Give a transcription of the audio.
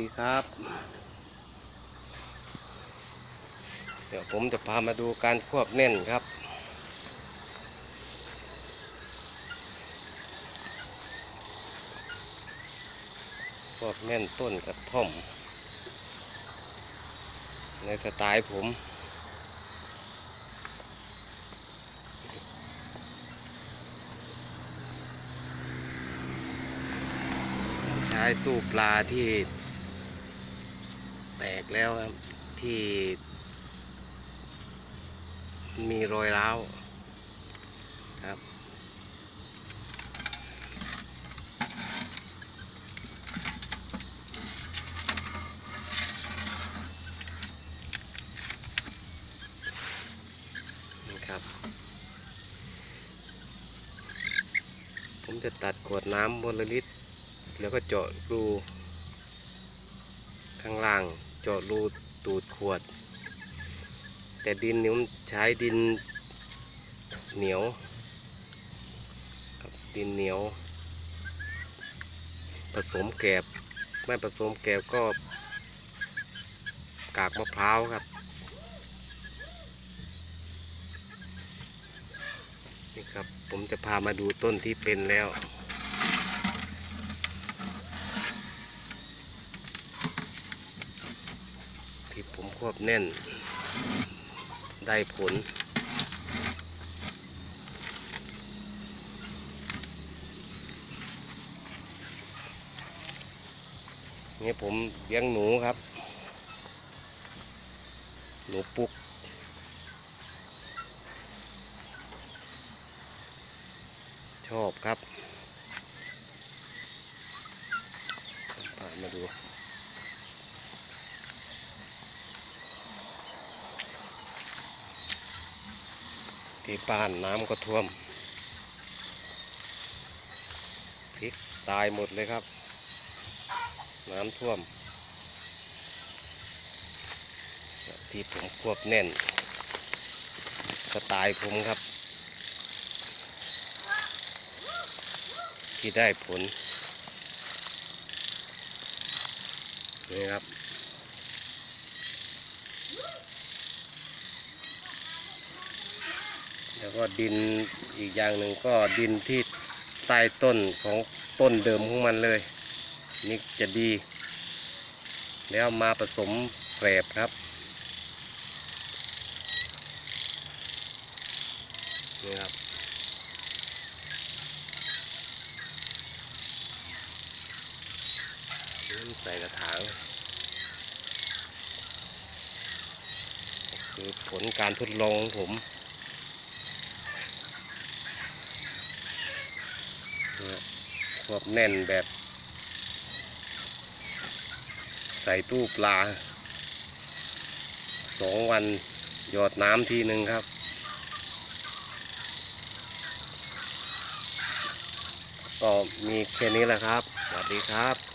ดีครับ เดี๋ยวผมจะพามาดูการควบแน่นครับ ควบแน่นต้นกระท่อม ในสไตล์ผมใช้ตู้ปลาที่ แตกแล้วครับที่ มีรอยร้าวครับ นี่ครับ ผมจะตัดขวดน้ำบนลลิตรแล้วก็เจาะรู ข้างล่างเจาะรูตูดขวด แต่ดินนี้ผมใช้ดินเหนียวดินเหนียว ผสมแกบไม่ผสมแกบก็กากมะพร้าวครับ นี่ครับผมจะพามาดูต้นที่เป็นแล้ว ที่ผมควบแน่น ได้ผล นี่ผมเลี้ยงหนูครับ หนูปุกชอบครับพามาดู ที่บ้านน้ำก็ท่วมพริกตายหมดเลยครับ น้ำท่วม ที่ผมควบแน่น สไตล์ผมครับ ที่ได้ผลนี่ครับ แล้ว ก็ดินอีกอย่างหนึ่งก็ดินที่ใต้ต้นของต้นเดิมของมันเลย นี่จะดี แล้วมาผสมแกรบครับนี่ครับใส่กระถางคือผลการทดลองของผมนะ ควบแน่นแบบ ใส่ตู้ปลาสองวันหยอดน้ำทีหนึ่งครับ ก็มีแค่นี้แหละครับ สวัสดีครับ